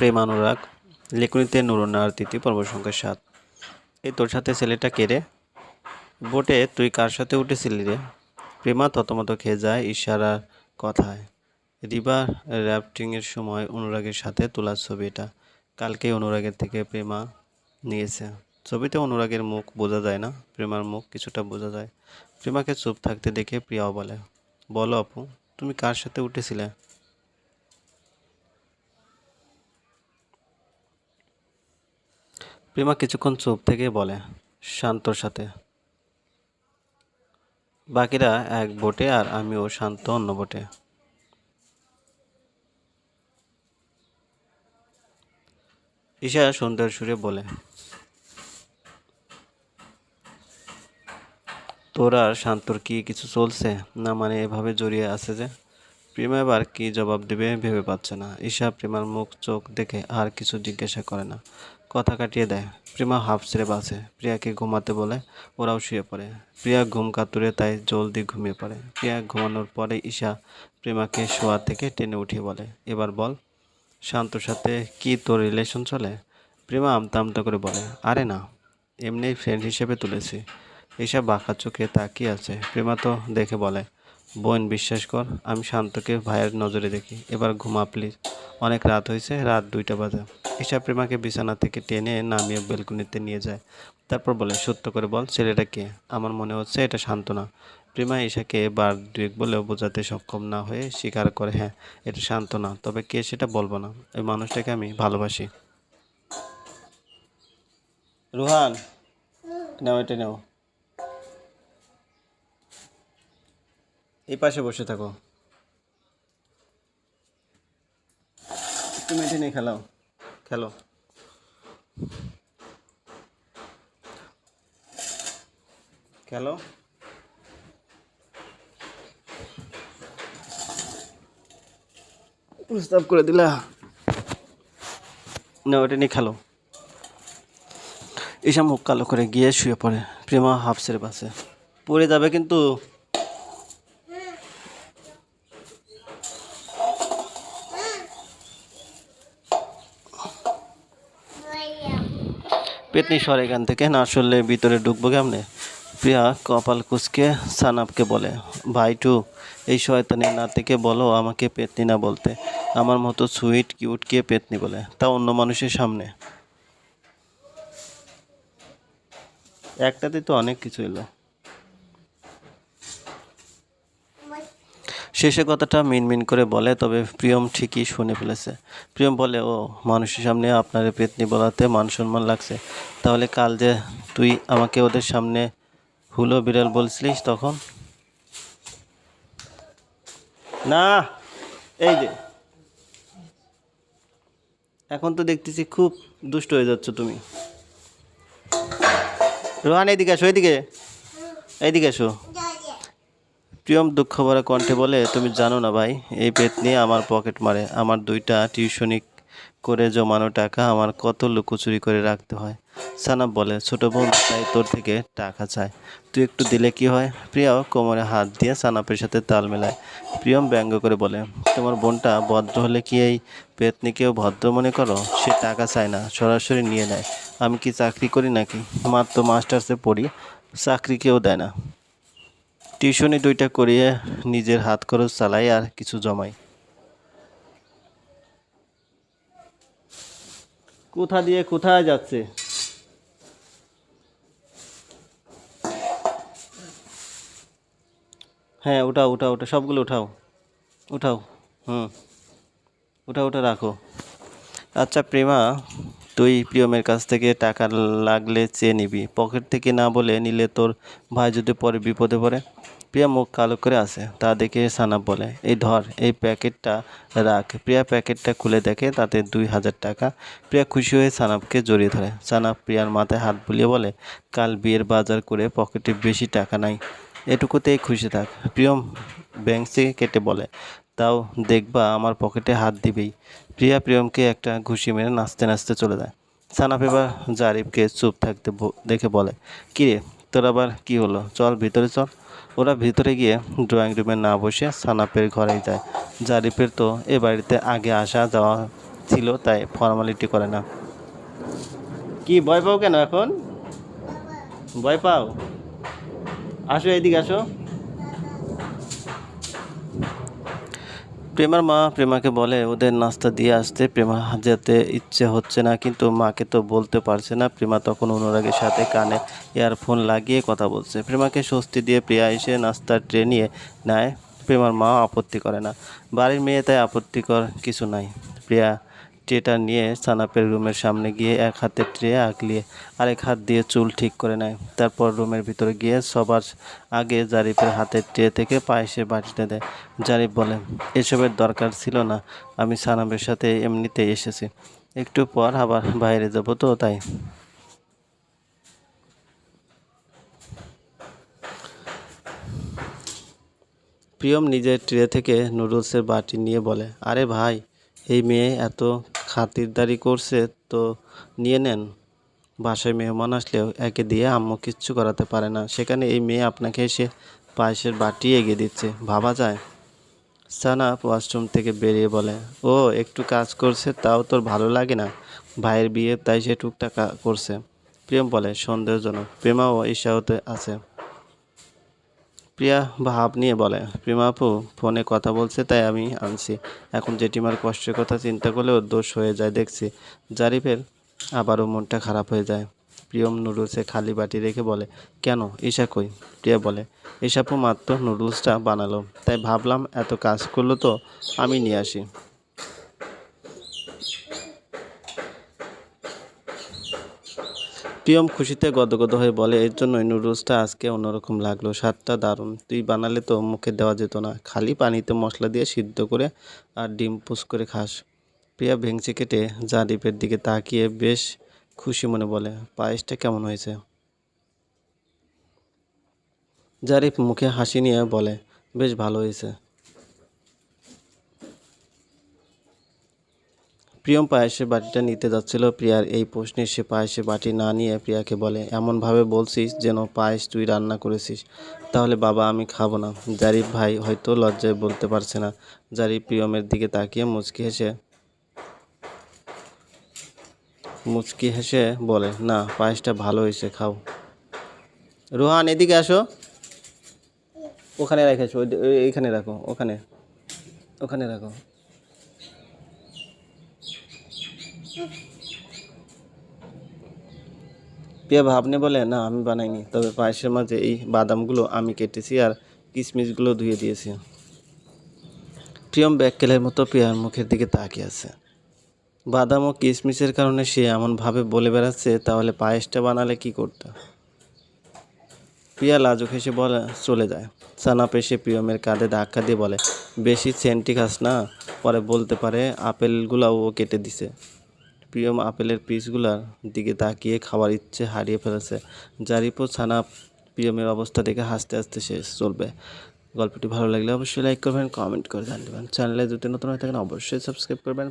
প্রেম অনুরাগ লেখনীতে নুরুন্নার তৃতীয় পর্ব সংখ্যা সাত। এই তোর সাথে ছেলেটা কে রে? বোটে, তুই কার সাথে উঠেছিলি রে? প্রেমা ততমত খেয়ে যায় ইশারার কথায়। রিভার র্যাফটিংয়ের সময় অনুরাগের সাথে তোলা ছবি এটা। কালকে অনুরাগের থেকে প্রেমা নিয়েছে। ছবিতে অনুরাগের মুখ বোঝা যায় না, প্রেমার মুখ কিছুটা বোঝা যায়। প্রেমাকে চুপ থাকতে দেখে প্রিয়াও বলে, বলো আপু, তুমি কার সাথে উঠেছিলে? প্রেমা কিছুক্ষণ চুপ থেকে বলে, শান্তর সাথে। বাকিরা এক বোটে আর আমিও শান্ত অন্য বোটে। ঈশা সুন্দর সুরে বলে, তোর আর শান্তর কি কিছু চলছে? না মানে এভাবে জড়িয়ে আছে যে? প্রেমা এবার কি জবাব দেবে ভেবে পাচ্ছে না। ঈশা প্রেমার মুখ চোখ দেখে আর কিছু জিজ্ঞাসা করে না। কথা কাটিয়ে দেয়। প্রিমা হাফ ছেড়ে বাসে প্রিয়াকে ঘুমাতে বলে, ওরাও শুয়ে পড়ে। প্রিয়া ঘুম কাতুরে, তাই জলদি ঘুমিয়ে পড়ে। প্রিয়া ঘুমানোর পরে ঈশা প্রেমাকে শোয়া থেকে টেনে উঠিয়ে বলে, এবার বল, শান্তর সাথে কি তোর রিলেশন চলে? প্রেমা আমতা আমতা করে বলে, আরে না, এমনি ফ্রেন্ড হিসেবে তুলেছি। এসব বাঁকা চোখে তাকিয়ে আছে। প্রেমা তো দেখে বলে বোন, বিশ্বাস কর, আমি শান্তকে ভাইয়ের নজরে দেখি। এবার ঘুমা প্লিজ অনেক রাত হয়েছে, রাত দুইটা বাজে। ঈশা প্রেমাকে বিছানা থেকে টেনে নামিয়ে বেলকুনিতে নিয়ে যায়। তারপর বলে, সত্য করে বল, ছেলেটা কে? আমার মনে হচ্ছে এটা শান্ত না প্রেমা ঈশাকে বার দুয়েক বলেও বোঝাতে সক্ষম না হয়ে স্বীকার করে হ্যাঁ এটা শান্ত না তবে কে সেটা বলব না। ওই মানুষটাকে আমি ভালোবাসি। রুহান, নাও এটা নাও। এই পাশে বসে থাকো। তুমি এটা নিয়ে খেলাও খেলো। খেলো। প্রস্তাব করে দিলা। না ওটা নিয়ে খেলো। এসব মুখ কালো করে গিয়ে শুয়ে পড়ে। প্রেমা হাফসের পাশে পড়ে যাবে কিন্তু পেতনি সর এখান থেকে না আসলে ভিতরে ঢুকবো কেমনে? প্রিয়া কপাল কুচকে সানাবকে বলে, ভাই টু, এই শয়তানের নাতিকে বলো আমাকে পেতনি না বলতে। আমার মতো সুইট কিউটকে পেতনি বলে? তা অন্য মানুষের সামনে। একটাতে তো অনেক কিছু এলো। শেষে কথাটা মিনমিন করে বলে, তবে প্রিয়ম ঠিকই শুনে ফেলেছে। প্রিয়ম বলে, ও, মানুষের সামনে আপনার পেতনি বলাতে মান সম্মান লাগছে। তাহলে কাল যে তুই আমাকে ওদের সামনে হুলো বিড়াল বলছিলিস তখন? না, এই যে। এখন তো দেখতেছি খুব দুষ্ট হয়ে যাচ্ছ তুমি। রোহান, এইদিকে আসো, এইদিকে। এইদিকে আসো। প্রিয়ম দুঃখ ভরা কণ্ঠে বলে, তুমি জানো না ভাই, এই পেতনি আমার পকেট মারে। আমার দুইটা টিউশনি করে জমানো টাকা আমার কত লুকোচুরি করে রাখতে হয়। সানাব বলে, ছোট বোন, তাই তোর থেকে টাকা চায় তুই একটু দিলে কি হয়? প্রিয়াও কোমরে হাত দিয়ে সানাপের সাথে তাল মেলায়। প্রিয়ম ব্যঙ্গ করে বলে, তোমার বোনটা ভদ্র হলে কি এই পেতনিকেও ভদ্র মনে করো? সে টাকা চায় না, সরাসরি নিয়ে নেয়। আমি কি চাকরি করি নাকি? মাত্র মাস্টার্সে পড়ি, চাকরি কেউ দেয় না। টিউশনি দুইটা করিয়ে নিজের হাত খরচ চালাই আর কিছু জমাই। কোথা দিয়ে কোথায় যাচ্ছে? হ্যাঁ উঠাও উঠাও ওটা সবগুলো উঠাও। উঠাও, হুম। ওটা উঠা রাখো। আচ্ছা প্রেমা তুই প্রিয়মের কাছ থেকে টাকা লাগলে চেয়ে নিবি। পকেট থেকে না বলে নিলে তোর ভাই যদি পরে বিপদে পড়ে? প্রিয়া মুখ কালো করে আসে, তা দেখে সানাব বলে, এই ধর, এই প্যাকেটটা রাখ। প্রিয়া প্যাকেটটা খুলে দেখে, তাতে দুই হাজার টাকা। প্রিয়া খুশি হয়ে সানাবকে জড়িয়ে ধরে। সানাব প্রিয়ার মাথায় হাত বুলিয়ে বলে, কাল বিয়ের বাজার করে পকেটে বেশি টাকা নাই। এটুকুতেই খুশি থাক। প্রিয়ম ব্যাংক থেকে কেটে বলে তাও দেখবা আমার পকেটে হাত দিবেই। প্রিয়া প্রিয়মকে একটা ঘুষি মেরে নাচতে নাচতে চলে যায়। সানাপ এবার জারিফকে চুপ থাকতে দেখে বলে, কিরে, তোর আবার কি হলো? চল ভিতরে চল। ওরা ভিতরে গিয়ে ড্রয়িং রুমে না বসে সানাপের ঘরেই যায়। জারিফের তো এ বাড়িতে আগে আসা যাওয়া ছিল, তাই ফর্মালিটি করে না। কি, ভয় পাও কেন এখন? ভয় পাও? আসো, এদিকে আসো। প্রেমার মা প্রেমাকে বলে, ওদের নাস্তা দিয়ে আসতে প্রেমা যেতে ইচ্ছে হচ্ছে না, কিন্তু মাকে তো বলতে পারছে না। প্রেমা তখন অনুরাগের সাথে কানে ইয়ারফোন লাগিয়ে কথা বলছে। প্রেমাকে স্বস্তি দিয়ে প্রিয়া এসে নাস্তার ট্রে নিয়ে নেয়। প্রেমার মা আপত্তি করে না। বাড়ির মেয়ে তাই আপত্তিকর কিছু নাই। প্রিয়া ট্রেটা নিয়ে সানাপের রুমের সামনে গিয়ে এক হাতে ট্রে আগলিয়ে আরেক হাত দিয়ে চুল ঠিক করে নেয়। তারপর রুমের ভিতরে গিয়ে সবার আগে জারিফের হাতের ট্রে থেকে পায়েসের বাটিটা দেয়। জারিফ বলে, এসবের দরকার ছিল না, আমি সানাবের সাথে এমনিতেই এসেছি। একটু পর আবার বাইরে যাব তো, তাই। প্রিয়ম নিজের ট্রে থেকে নুডলসের বাটি নিয়ে বলে, আরে ভাই, এই মেয়ে এত খাতিরদারি করছে, তো নিয়ে নেন। বাসায় মেহমান আসলেও একে দিয়ে আম্মু কিচ্ছু করাতে পারে না। সেখানে এই মেয়ে আপনাকে এসে পায়েসের বাটি এগিয়ে দিচ্ছে। ভাবা যায়? সানা ওয়াশরুম থেকে বেরিয়ে বলে, ও, একটু কাজ করছে, তাও তোর ভালো লাগে না। ভাইয়ের বিয়ে, তাই সে টুকটাক করছে। প্রিয়ম বলে, সন্দেহজনক। প্রেমাও ঈর্ষাহতে আছে। প্রিয়া ভাব নিয়ে বলে, প্রিমা আপু, ফোনে কথা বলছে, তাই আমি আনছি। এখন জেঠিমার কষ্টের কথা চিন্তা করলেও দোষ হয়ে যায়, দেখছি। জারিফের আবারও মনটা খারাপ হয়ে যায়। প্রিয়ম নুডলসে খালি বাটি রেখে বলে, কেন? ঈশা কই? প্রিয়া বলে ঈশাপু মাত্র নুডলসটা বানালো। তাই ভাবলাম এত কাজ করল তো আমি নিয়ে আসি। প্রিয়ম খুশিতে গদগদ হয়ে বলে, এর জন্যই নুডলসটা আজকে অন্যরকম লাগল। স্বাদটা দারুণ। তুই বানালে তো মুখে দেওয়া যেত না। খালি পানিতে মশলা দিয়ে সিদ্ধ করে আর ডিম পুষ করে খাস। প্রিয়া ভেঙচি কেটে জারিফের দিকে তাকিয়ে বেশ খুশি মনে বলে, পায়েসটা কেমন হয়েছে? জারিফ মুখে হাসি নিয়ে বলে, বেশ ভালো হয়েছে। প্রিয়ম পায়েসের বাটিটা নিতে যাচ্ছিল। প্রিয়ার এই প্রশ্নে সে পায়েসের বাটি না নিয়ে প্রিয়াকে বলে, এমনভাবে বলছিস যেন পায়েস তুই রান্না করেছিস। তাহলে বাবা, আমি খাব না। জারিফ ভাই হয়তো লজ্জায় বলতে পারছে না। জারিফ প্রিয়মের দিকে তাকিয়ে মুচকি হেসে মুচকি হেসে বলে, না, পায়েসটা ভালো হয়েছে, খাও। রোহান, এদিকে আসো। ওখানে রেখেছো এইখানে রাখো, ওখানে ওখানে রাখো। প্রিয়া ভাবনে বলে, না, আমি বানাইনি। তবে পায়েসের মাঝে এই বাদামগুলো আমি কেটেছি আর কিশমিশগুলো ধুয়ে দিয়েছি। প্রিয়ম ব্যাককেলের মতো প্রিয়ার মুখের দিকে তাকিয়ে আছে। বাদাম ও কিশমিশের কারণে সে এমনভাবে বলে বেড়াচ্ছে, তাহলে পায়েসটা বানালে কি করতে? প্রিয়া লাজুক হেসে বলে, চলে যায়। সানাপ এসে প্রিয়মের কাঁধে ধাক্কা দিয়ে বলে, বেশি সেন্টি খাস না। পরে বলতে পারে, আপেলগুলাও ও কেটে দিছে। প্রিয়ম আপেলের পিসগুলার দিকে তাকিয়ে খাওয়ার ইচ্ছে হারিয়ে ফেলেছে। জারিপো ছানা প্রিয়মের অবস্থা দেখে হাসতে হাসতে শেষ চলবে। গল্পটি ভালো লাগলে অবশ্যই লাইক করবেন কমেন্ট করে জানবেন চ্যানেলে যদি নতুন হয়ে থাকেন, অবশ্যই সাবস্ক্রাইব করবেন।